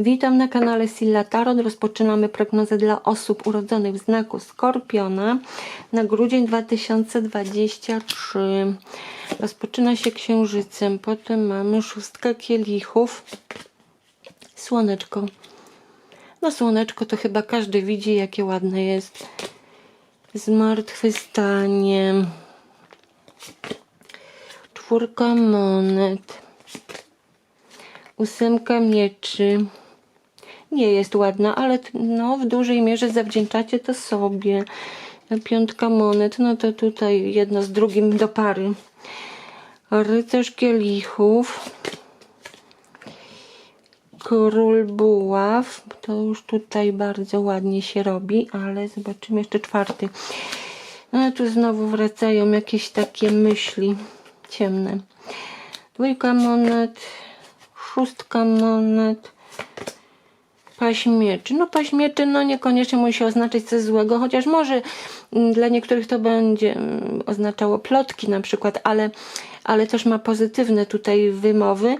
Witam na kanale Silla Tarot. Rozpoczynamy prognozę dla osób urodzonych w znaku Skorpiona na grudzień 2023. Rozpoczyna się księżycem, potem mamy szóstkę kielichów, słoneczko. No słoneczko to chyba każdy widzi, jakie ładne jest. Zmartwychwstanie. Czwórka monet. Ósemka mieczy. Nie jest ładna, ale no, w dużej mierze zawdzięczacie to sobie. Piątka monet, no to tutaj jedno z drugim do pary. Rycerz kielichów. Król buław. To już tutaj bardzo ładnie się robi, ale zobaczymy jeszcze czwarty. No tu znowu wracają jakieś takie myśli ciemne. Dwójka monet, szóstka monet, paź mieczy. No paź mieczy no niekoniecznie musi oznaczać coś złego, chociaż może mm, dla niektórych to będzie mm, oznaczało plotki na przykład, ale, ale też ma pozytywne tutaj wymowy.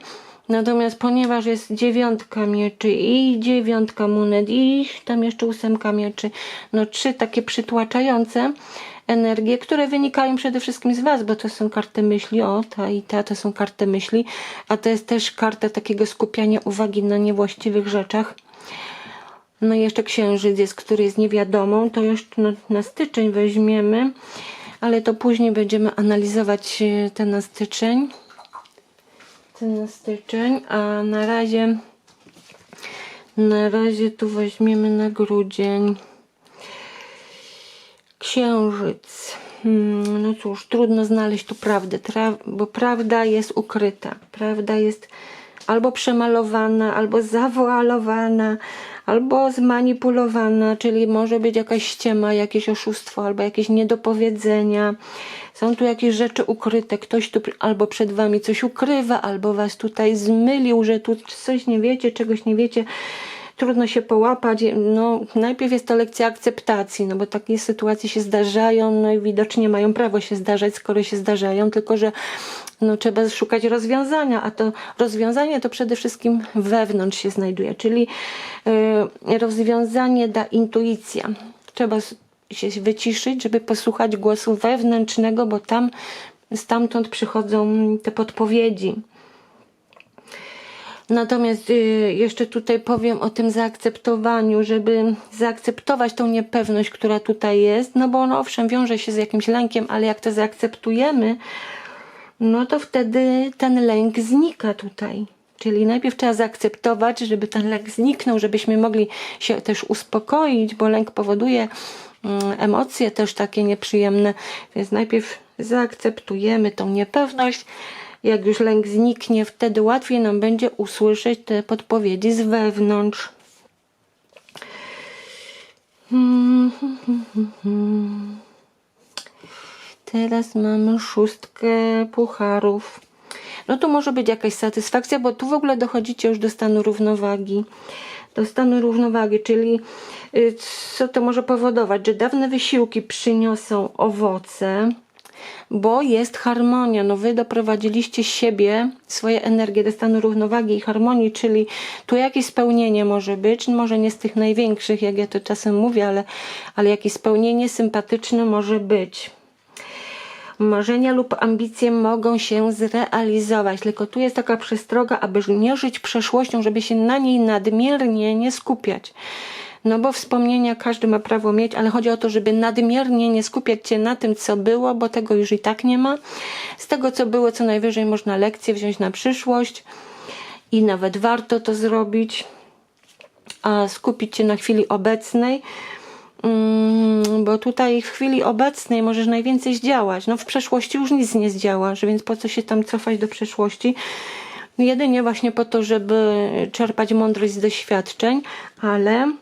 Natomiast ponieważ jest dziewiątka mieczy i dziewiątka monet i tam jeszcze ósemka mieczy, no trzy takie przytłaczające energie, które wynikają przede wszystkim z Was, bo to są karty myśli, o ta i ta to są karty myśli, a to jest też karta takiego skupiania uwagi na niewłaściwych rzeczach. No i jeszcze księżyc jest, który jest niewiadomą, to jeszcze no, na styczeń weźmiemy, ale to później będziemy analizować e, ten na styczeń. Ten na styczeń, a na razie na razie tu weźmiemy na grudzień. Księżyc. Hmm, no cóż, trudno znaleźć tu prawdę, bo prawda jest ukryta. Prawda jest albo przemalowana, albo zawoalowana, albo zmanipulowana, czyli może być jakaś ściema, jakieś oszustwo, albo jakieś niedopowiedzenia. Są tu jakieś rzeczy ukryte. Ktoś tu albo przed wami coś ukrywa, albo was tutaj zmylił, że tu coś nie wiecie, czegoś nie wiecie trudno się połapać. No, najpierw jest to lekcja akceptacji, no bo takie sytuacje się zdarzają, no i widocznie mają prawo się zdarzać, skoro się zdarzają, tylko że no, trzeba szukać rozwiązania, a to rozwiązanie to przede wszystkim wewnątrz się znajduje, czyli y, rozwiązanie da intuicja. Trzeba się wyciszyć, żeby posłuchać głosu wewnętrznego, bo tam stamtąd przychodzą te podpowiedzi. Natomiast y, jeszcze tutaj powiem o tym zaakceptowaniu, żeby zaakceptować tą niepewność, która tutaj jest, no bo no owszem, wiąże się z jakimś lękiem, ale jak to zaakceptujemy, no to wtedy ten lęk znika tutaj. Czyli najpierw trzeba zaakceptować, żeby ten lęk zniknął, żebyśmy mogli się też uspokoić, bo lęk powoduje mm, emocje też takie nieprzyjemne. Więc najpierw zaakceptujemy tą niepewność. Jak już lęk zniknie, wtedy łatwiej nam będzie usłyszeć te podpowiedzi z wewnątrz. Teraz mamy szóstkę pucharów. No to może być jakaś satysfakcja, bo tu w ogóle dochodzicie już do stanu równowagi. Do stanu równowagi, czyli y, co to może powodować, że dawne wysiłki przyniosą owoce, bo jest harmonia. No wy doprowadziliście siebie, swoje energie do stanu równowagi i harmonii, czyli tu jakieś spełnienie może być, może nie z tych największych, jak ja to czasem mówię, ale, ale jakieś spełnienie sympatyczne może być. Marzenia lub ambicje mogą się zrealizować, tylko tu jest taka przestroga, aby nie żyć przeszłością, żeby się na niej nadmiernie nie skupiać. No bo wspomnienia każdy ma prawo mieć, ale chodzi o to, żeby nadmiernie nie skupiać się na tym, co było, bo tego już i tak nie ma. Z tego, co było, co najwyżej można lekcje wziąć na przyszłość i nawet warto to zrobić, a skupić się na chwili obecnej. Mm, bo tutaj w chwili obecnej możesz najwięcej zdziałać. No w przeszłości już nic nie zdziałasz, więc po co się tam cofać do przeszłości? Jedynie właśnie po to, żeby czerpać mądrość z doświadczeń, ale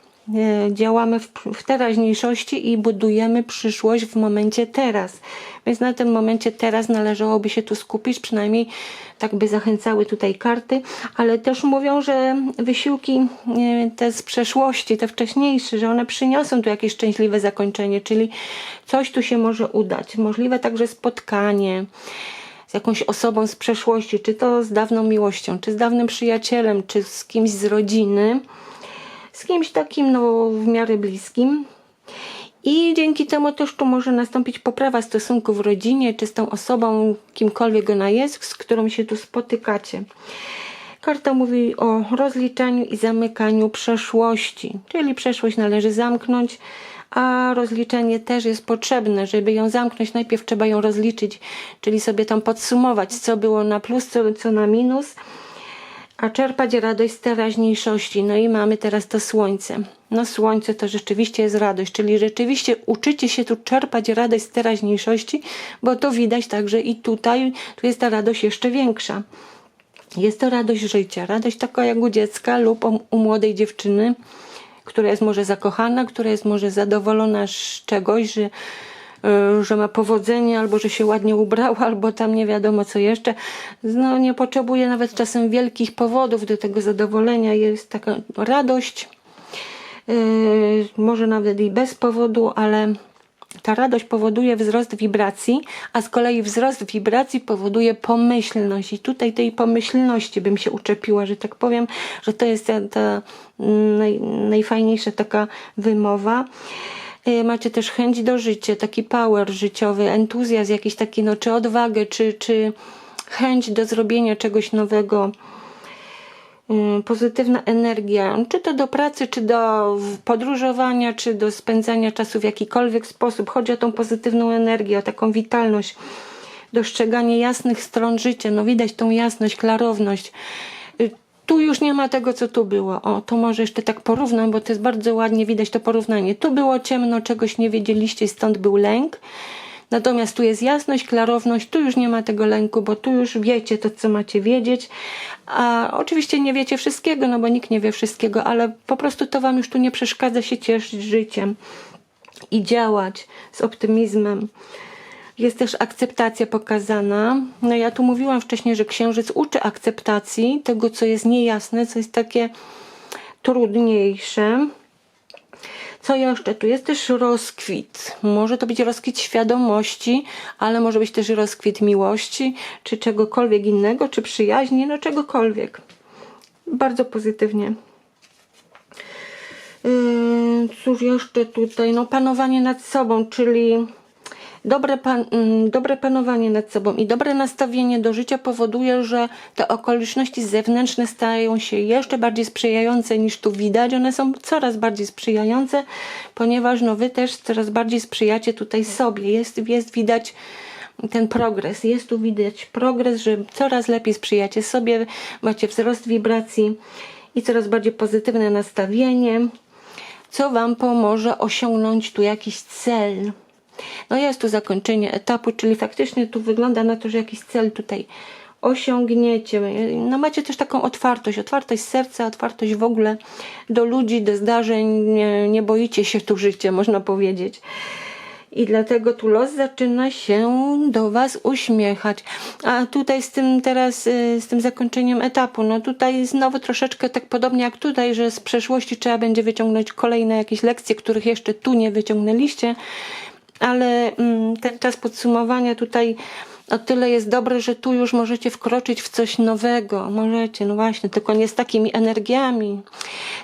działamy w, w teraźniejszości i budujemy przyszłość w momencie teraz. Więc na tym momencie teraz należałoby się tu skupić, przynajmniej tak by zachęcały tutaj karty, ale też mówią, że wysiłki e, te z przeszłości, te wcześniejsze, że one przyniosą tu jakieś szczęśliwe zakończenie, czyli coś tu się może udać. Możliwe także spotkanie z jakąś osobą z przeszłości, czy to z dawną miłością, czy z dawnym przyjacielem, czy z kimś z rodziny, z kimś takim no, w miarę bliskim. I dzięki temu też tu może nastąpić poprawa stosunku w rodzinie, czy z tą osobą, kimkolwiek ona jest, z którą się tu spotykacie. Karta mówi o rozliczaniu i zamykaniu przeszłości, czyli przeszłość należy zamknąć, a rozliczenie też jest potrzebne. Żeby ją zamknąć, najpierw trzeba ją rozliczyć, czyli sobie tam podsumować, co było na plus, co, co na minus, a czerpać radość z teraźniejszości. No i mamy teraz to słońce. No słońce to rzeczywiście jest radość, czyli rzeczywiście uczycie się tu czerpać radość z teraźniejszości, bo to widać także i tutaj, tu jest ta radość jeszcze większa. Jest to radość życia, radość taka jak u dziecka lub u, młodej dziewczyny, która jest może zakochana, która jest może zadowolona z czegoś, że, że ma powodzenie, albo że się ładnie ubrała, albo tam nie wiadomo co jeszcze. No, nie potrzebuje nawet czasem wielkich powodów do tego zadowolenia. Jest taka radość, y, może nawet i bez powodu, ale ta radość powoduje wzrost wibracji, a z kolei wzrost wibracji powoduje pomyślność. I tutaj tej pomyślności bym się uczepiła, że tak powiem, że to jest ta, ta naj, najfajniejsza taka wymowa. Y, Macie też chęć do życia, taki power życiowy, entuzjazm jakiś taki, no czy odwagę, czy, czy chęć do zrobienia czegoś nowego y, pozytywna energia, czy to do pracy, czy do podróżowania, czy do spędzania czasu w jakikolwiek sposób. Chodzi o tą pozytywną energię, o taką witalność, dostrzeganie jasnych stron życia. No widać tą jasność, klarowność. Tu już nie ma tego, co tu było. O, to może jeszcze tak porównam, bo to jest bardzo ładnie widać to porównanie. Tu było ciemno, czegoś nie wiedzieliście, stąd był lęk. Natomiast tu jest jasność, klarowność, tu już nie ma tego lęku, bo tu już wiecie to, co macie wiedzieć. A oczywiście nie wiecie wszystkiego, no bo nikt nie wie wszystkiego, ale po prostu to wam już tu nie przeszkadza się cieszyć życiem i działać z optymizmem. Jest też akceptacja pokazana. No ja tu mówiłam wcześniej, że księżyc uczy akceptacji tego, co jest niejasne, co jest takie trudniejsze. Co jeszcze? Tu jest też rozkwit. Może to być rozkwit świadomości, ale może być też rozkwit miłości, czy czegokolwiek innego, czy przyjaźni, no czegokolwiek. Bardzo pozytywnie. Yy, Cóż jeszcze tutaj? No panowanie nad sobą, czyli dobre, pan, mm, dobre panowanie nad sobą i dobre nastawienie do życia powoduje, że te okoliczności zewnętrzne stają się jeszcze bardziej sprzyjające niż tu widać. One są coraz bardziej sprzyjające, ponieważ no wy też coraz bardziej sprzyjacie tutaj sobie. Jest, jest widać ten progres. Jest tu widać progres, że coraz lepiej sprzyjacie sobie, macie wzrost wibracji i coraz bardziej pozytywne nastawienie, co Wam pomoże osiągnąć tu jakiś cel. No jest tu zakończenie etapu, czyli faktycznie tu wygląda na to, że jakiś cel tutaj osiągniecie. No macie też taką otwartość, otwartość serca, otwartość w ogóle do ludzi, do zdarzeń. Nie, nie boicie się tu życia, można powiedzieć. I dlatego tu los zaczyna się do Was uśmiechać. A tutaj z tym teraz, y, z tym zakończeniem etapu, no tutaj znowu troszeczkę tak podobnie jak tutaj, że z przeszłości trzeba będzie wyciągnąć kolejne jakieś lekcje, których jeszcze tu nie wyciągnęliście, ale mm, ten czas podsumowania tutaj o tyle jest dobry, że tu już możecie wkroczyć w coś nowego. Możecie, no właśnie, tylko nie z takimi energiami.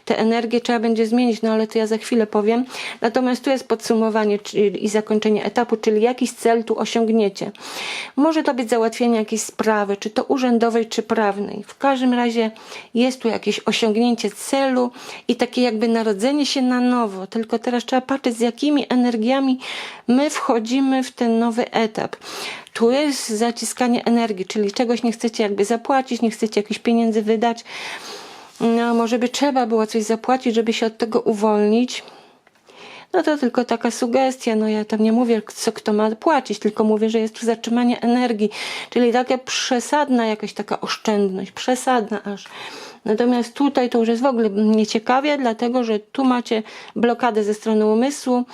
Te energie trzeba będzie zmienić, no ale to ja za chwilę powiem. Natomiast tu jest podsumowanie i zakończenie etapu, czyli jakiś cel tu osiągniecie. Może to być załatwienie jakiejś sprawy, czy to urzędowej, czy prawnej. W każdym razie jest tu jakieś osiągnięcie celu i takie jakby narodzenie się na nowo. Tylko teraz trzeba patrzeć, z jakimi energiami my wchodzimy w ten nowy etap. Tu jest zaciskanie energii, czyli czegoś nie chcecie jakby zapłacić, nie chcecie jakichś pieniędzy wydać. No, może by trzeba było coś zapłacić, żeby się od tego uwolnić. No to tylko taka sugestia, no ja tam nie mówię, co kto ma płacić, tylko mówię, że jest zatrzymanie energii, czyli taka przesadna jakaś taka oszczędność, przesadna aż. Natomiast tutaj to już jest w ogóle nieciekawie, dlatego że tu macie blokadę ze strony umysłu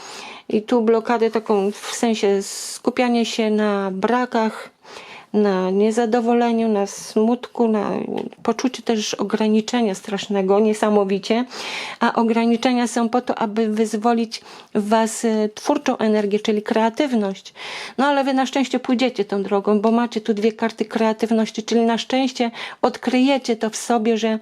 i tu blokadę taką w sensie skupianie się na brakach, na niezadowoleniu, na smutku, na poczuciu też ograniczenia strasznego, niesamowicie. A ograniczenia są po to, aby wyzwolić w Was e, twórczą energię, czyli kreatywność. No ale Wy na szczęście pójdziecie tą drogą, bo macie tu dwie karty kreatywności, czyli na szczęście odkryjecie to w sobie, że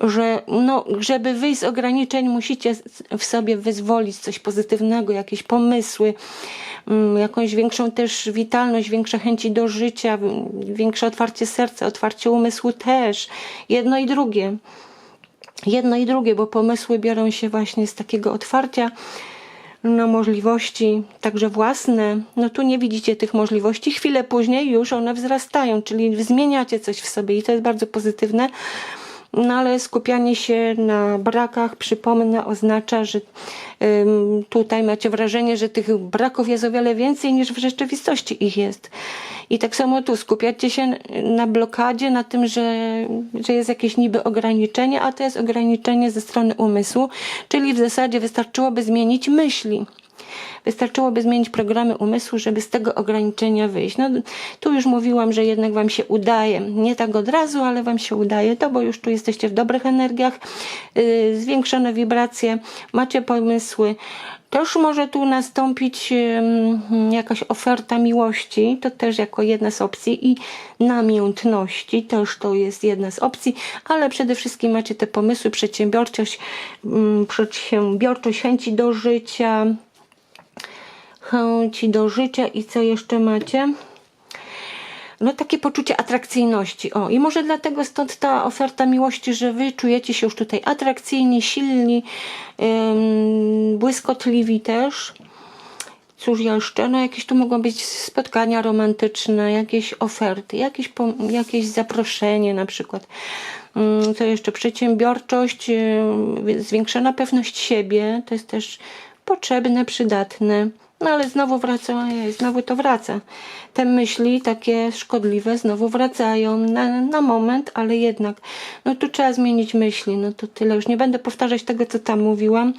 że no, żeby wyjść z ograniczeń, musicie w sobie wyzwolić coś pozytywnego, jakieś pomysły, mm, jakąś większą też witalność, większe chęci do życia, większe otwarcie serca, otwarcie umysłu też. Jedno i drugie. Jedno i drugie, bo pomysły biorą się właśnie z takiego otwarcia na możliwości, także własne. No tu nie widzicie tych możliwości. Chwilę później już one wzrastają, czyli zmieniacie coś w sobie i to jest bardzo pozytywne. No ale skupianie się na brakach, przypomnę, oznacza, że tutaj macie wrażenie, że tych braków jest o wiele więcej niż w rzeczywistości ich jest. I tak samo tu skupiacie się na blokadzie, na tym, że, że jest jakieś niby ograniczenie, a to jest ograniczenie ze strony umysłu, czyli w zasadzie wystarczyłoby zmienić myśli. Wystarczyłoby zmienić programy umysłu, żeby z tego ograniczenia wyjść. No, tu już mówiłam, że jednak Wam się udaje. Nie tak od razu, ale Wam się udaje to, bo już tu jesteście w dobrych energiach, yy, zwiększone wibracje, macie pomysły. Też może tu nastąpić jakaś oferta miłości, to też jako jedna z opcji i namiętności, też to jest jedna z opcji, ale przede wszystkim macie te pomysły, przedsiębiorczość, przedsiębiorczość, chęci do życia, chęci do życia i co jeszcze macie? No takie poczucie atrakcyjności. O, i może dlatego stąd ta oferta miłości, że wy czujecie się już tutaj atrakcyjni, silni, ym, błyskotliwi też. Cóż jeszcze? No jakieś tu mogą być spotkania romantyczne, jakieś oferty, jakieś, jakieś zaproszenie na przykład. Co jeszcze? Przedsiębiorczość, zwiększona pewność siebie, to jest też potrzebne, przydatne. No ale znowu wraca, ojej, znowu to wraca. Te myśli takie szkodliwe znowu wracają na, na moment, ale jednak, no tu trzeba zmienić myśli, no to tyle. Już nie będę powtarzać tego, co tam mówiłam,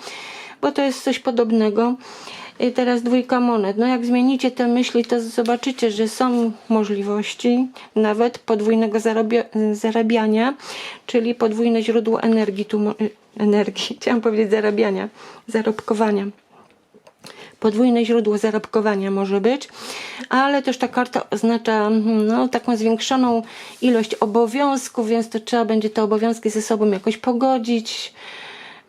bo to jest coś podobnego. I teraz dwójka monet. No jak zmienicie te myśli, to zobaczycie, że są możliwości nawet podwójnego zarabia zarabiania, czyli podwójne źródło energii, tu energii, chciałam powiedzieć zarabiania, zarobkowania podwójne źródło zarobkowania może być, ale też ta karta oznacza no, taką zwiększoną ilość obowiązków, więc to trzeba będzie te obowiązki ze sobą jakoś pogodzić.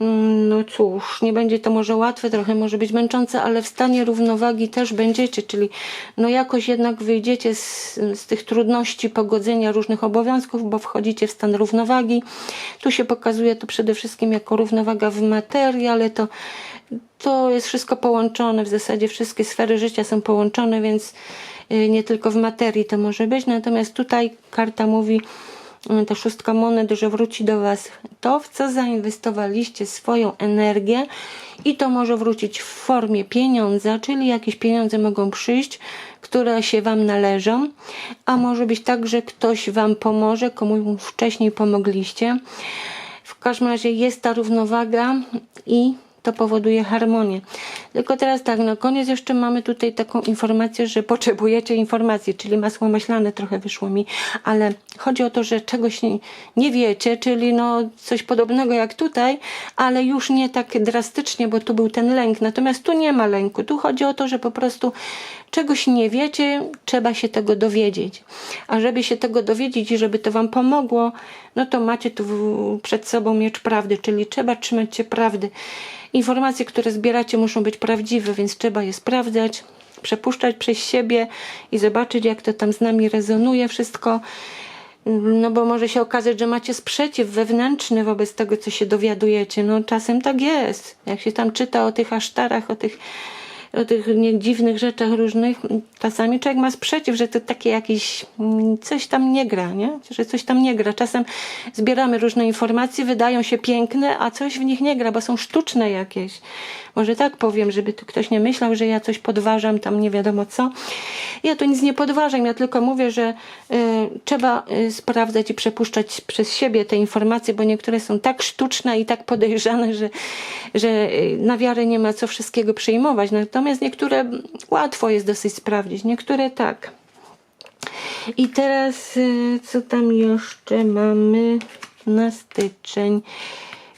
Mm, no cóż, nie będzie to może łatwe, trochę może być męczące, ale w stanie równowagi też będziecie, czyli no jakoś jednak wyjdziecie z, z tych trudności pogodzenia różnych obowiązków, bo wchodzicie w stan równowagi. Tu się pokazuje to przede wszystkim jako równowaga w materii, ale to to jest wszystko połączone, w zasadzie wszystkie sfery życia są połączone, więc y, nie tylko w materii to może być. Natomiast tutaj karta mówi, ta szóstka monet, że wróci do Was to, w co zainwestowaliście swoją energię i to może wrócić w formie pieniądza, czyli jakieś pieniądze mogą przyjść, które się Wam należą, a może być tak, że ktoś Wam pomoże, komu wcześniej pomogliście. W każdym razie jest ta równowaga i to powoduje harmonię. Tylko teraz tak, na koniec jeszcze mamy tutaj taką informację, że potrzebujecie informacji, czyli masło maślane trochę wyszło mi, ale chodzi o to, że czegoś nie, nie wiecie, czyli no coś podobnego jak tutaj, ale już nie tak drastycznie, bo tu był ten lęk. Natomiast tu nie ma lęku. Tu chodzi o to, że po prostu czegoś nie wiecie, trzeba się tego dowiedzieć. A żeby się tego dowiedzieć i żeby to Wam pomogło, no to macie tu przed sobą miecz prawdy, czyli trzeba trzymać się prawdy. Informacje, które zbieracie, muszą być prawdziwe, więc trzeba je sprawdzać, przepuszczać przez siebie i zobaczyć, jak to tam z nami rezonuje wszystko. No bo może się okazać, że macie sprzeciw wewnętrzny wobec tego, co się dowiadujecie. No czasem tak jest. Jak się tam czyta o tych asztarach, o tych o tych nie, dziwnych rzeczach różnych, czasami człowiek ma sprzeciw, że to takie jakieś mm, coś tam nie gra, nie? Że coś tam nie gra. Czasem zbieramy różne informacje, wydają się piękne, a coś w nich nie gra, bo są sztuczne jakieś. Może tak powiem, żeby tu ktoś nie myślał, że ja coś podważam, tam nie wiadomo co. Ja tu nic nie podważam, ja tylko mówię, że y, trzeba y, sprawdzać i przepuszczać przez siebie te informacje, bo niektóre są tak sztuczne i tak podejrzane, że, że y, na wiarę nie ma co wszystkiego przyjmować. Natomiast niektóre łatwo jest dosyć sprawdzić, niektóre tak. I teraz y, co tam jeszcze mamy na styczeń?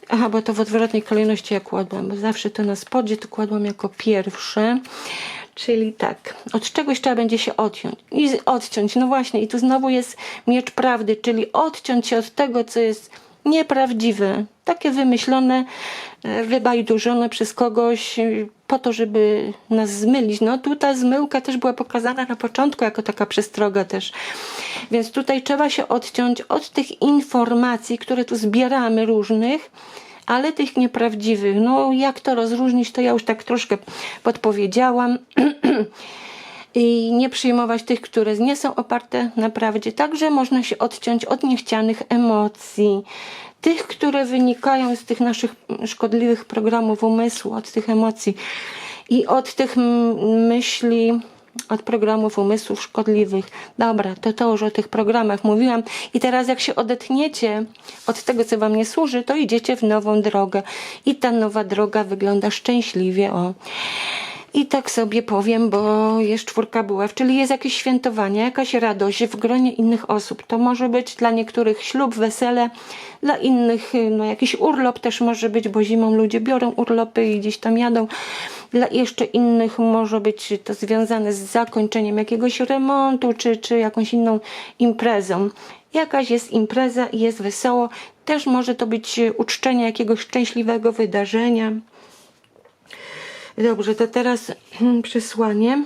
Aha, bo to w odwrotnej kolejności ja kładłam, bo zawsze to na spodzie to kładłam jako pierwsze. Czyli tak, od czegoś trzeba będzie się odciąć. I odciąć, no właśnie, i tu znowu jest miecz prawdy, czyli odciąć się od tego, co jest nieprawdziwe, takie wymyślone, e, wybajdurzone przez kogoś po to, żeby nas zmylić. No tu ta zmyłka też była pokazana na początku jako taka przestroga też. Więc tutaj trzeba się odciąć od tych informacji, które tu zbieramy różnych, ale tych nieprawdziwych. No jak to rozróżnić, to ja już tak troszkę podpowiedziałam. I nie przyjmować tych, które nie są oparte na prawdzie. Także można się odciąć od niechcianych emocji. Tych, które wynikają z tych naszych szkodliwych programów umysłu, od tych emocji i od tych myśli, od programów umysłów szkodliwych. Dobra, to to już o tych programach mówiłam. I teraz jak się odetniecie od tego, co wam nie służy, to idziecie w nową drogę. I ta nowa droga wygląda szczęśliwie. O. I tak sobie powiem, bo jest czwórka buław, czyli jest jakieś świętowanie, jakaś radość w gronie innych osób. To może być dla niektórych ślub, wesele, dla innych y, no, jakiś urlop też może być, bo zimą ludzie biorą urlopy i gdzieś tam jadą. Dla jeszcze innych może być to związane z zakończeniem jakiegoś remontu, czy, czy jakąś inną imprezą. Jakaś jest impreza i jest wesoło. Też może to być y, uczczenie jakiegoś szczęśliwego wydarzenia. Dobrze, to teraz przesłanie.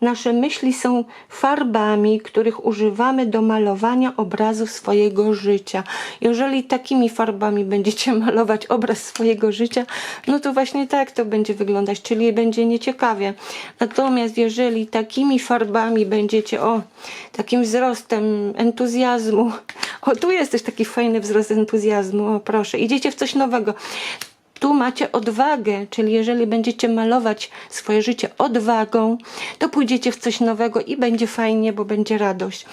Nasze myśli są farbami, których używamy do malowania obrazu swojego życia. Jeżeli takimi farbami będziecie malować obraz swojego życia, no to właśnie tak to będzie wyglądać, czyli będzie nieciekawie. Natomiast jeżeli takimi farbami będziecie, o, takim wzrostem entuzjazmu, o, tu jest też taki fajny wzrost entuzjazmu, o proszę, idziecie w coś nowego tu macie odwagę, czyli jeżeli będziecie malować swoje życie odwagą, to pójdziecie w coś nowego i będzie fajnie, bo będzie radość.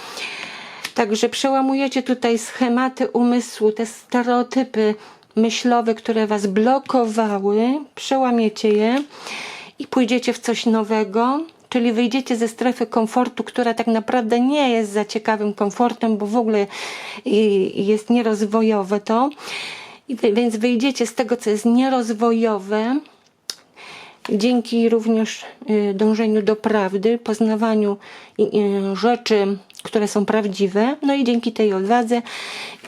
Także przełamujecie tutaj schematy umysłu, te stereotypy myślowe, które was blokowały, przełamiecie je i pójdziecie w coś nowego. Czyli wyjdziecie ze strefy komfortu, która tak naprawdę nie jest za ciekawym komfortem, bo w ogóle jest nierozwojowe to. Więc wyjdziecie z tego, co jest nierozwojowe, dzięki również y, dążeniu do prawdy, poznawaniu y, y, rzeczy, które są prawdziwe, no i dzięki tej odwadze,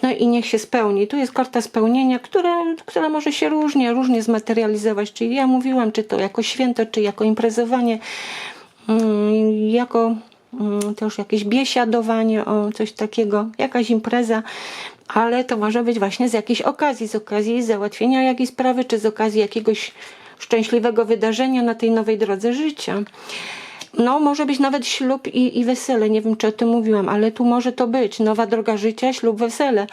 no i niech się spełni. Tu jest karta spełnienia, która, która może się różnie, różnie zmaterializować, czyli ja mówiłam, czy to jako święto, czy jako imprezowanie, mm, jako mm, też jakieś biesiadowanie, o coś takiego, jakaś impreza, ale to może być właśnie z jakiejś okazji, z okazji załatwienia jakiejś sprawy, czy z okazji jakiegoś szczęśliwego wydarzenia na tej nowej drodze życia. No, może być nawet ślub i, i wesele. Nie wiem, czy o tym mówiłam, ale tu może to być. Nowa droga życia, ślub, wesele.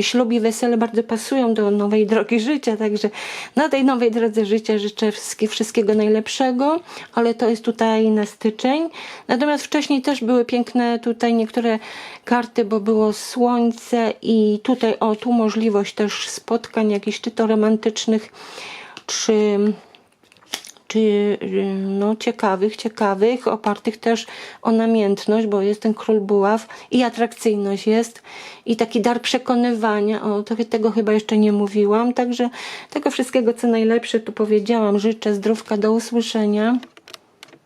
Ślub i wesele bardzo pasują do nowej drogi życia, także na tej nowej drodze życia życzę wszystkie, wszystkiego najlepszego, ale to jest tutaj na styczeń. Natomiast wcześniej też były piękne tutaj niektóre karty, bo było słońce i tutaj, o, tu możliwość też spotkań jakichś czy to romantycznych, czy czy y, no, ciekawych, ciekawych, opartych też o namiętność, bo jest ten król buław i atrakcyjność jest i taki dar przekonywania, o tego chyba jeszcze nie mówiłam, także tego wszystkiego co najlepsze tu powiedziałam, życzę zdrówka, do usłyszenia.